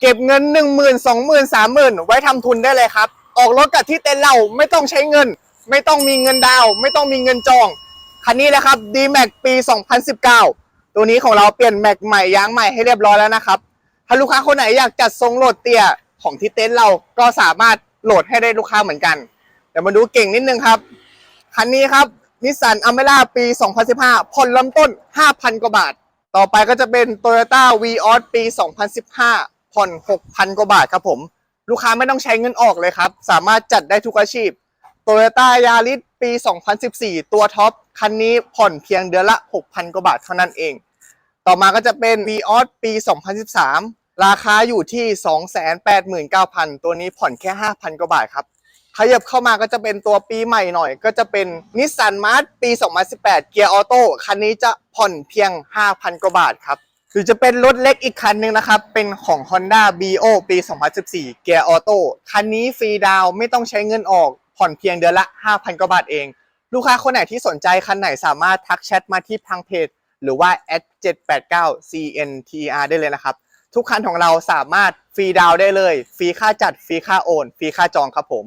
เก็บเงิน 1 0 0 0 0 2 0 0 0 0 3 0 0 0 ไว้ทำทุนได้เลยครับ ออกรถกับที่เต็นท์เราไม่ต้องใช้เงิน ไม่ต้องมีเงินดาว ไม่ต้องมีเงินจอง คันนี้เลยครับ D-Max ปี 2019 ตัวนี้ของเราเปลี่ยนแม็กใหม่ยางใหม่ให้เรียบร้อยแล้วนะครับ ถ้าลูกค้าคนไหนอยากจัดทรงโหลดเตี้ยของที่เต็นท์เราก็สามารถโหลดให้ได้ลูกค้าเหมือนกัน เดี๋ยวมาดูเก่งนิดนึงครับ คันนี้ครับนิสสันอเมร่าปี 2015ผ่อนเริ่มต้น 5,000 กว่าบาท ต่อไปก็จะเป็น Toyota v ีออสปี 2015 ผ่อน 6,000 กว่าบาทครับผม ลูกค้าไม่ต้องใช้เงินออกเลยครับ สามารถจัดได้ทุกอาชีพ Toyota Yaris ปี 2014 ตัวท็อป คันนี้ผ่อนเพียงเดือนละ 6,000 กว่าบาทเท่านั้นเอง ต่อมาก็จะเป็น v ีออสปี 2013 ราคาอยู่ที่ 289,000 ตัวนี้ผ่อนแค่ 5,000 กว่าบาทครับ ขยับเข้ามาก็จะเป็นตัวปีใหม่หน่อย ก็จะเป็นนิสสันมาร์ปี 2018 เกียร์ออโต้ คันนี้จะผ่อนเพียง 5,000 กว่าบาทครับ หรือจะเป็นรถเล็กอีกคันหนึ่งนะครับ เป็นของ Honda BO ปี 2014 เกียร์ออโต้ คันนี้ฟรีดาวไม่ต้องใช้เงินออก ผ่อนเพียงเดือนละ 5,000 กว่าบาทเอง ลูกค้าคนไหนที่สนใจคันไหนสามารถทักแชทมาที่ทางเพจ หรือว่า @789 CNTR ได้เลยนะครับ ทุกคันของเราสามารถฟรีดาวได้เลย ฟรีค่าจัด ฟรีค่าโอน ฟรีค่าจองครับผม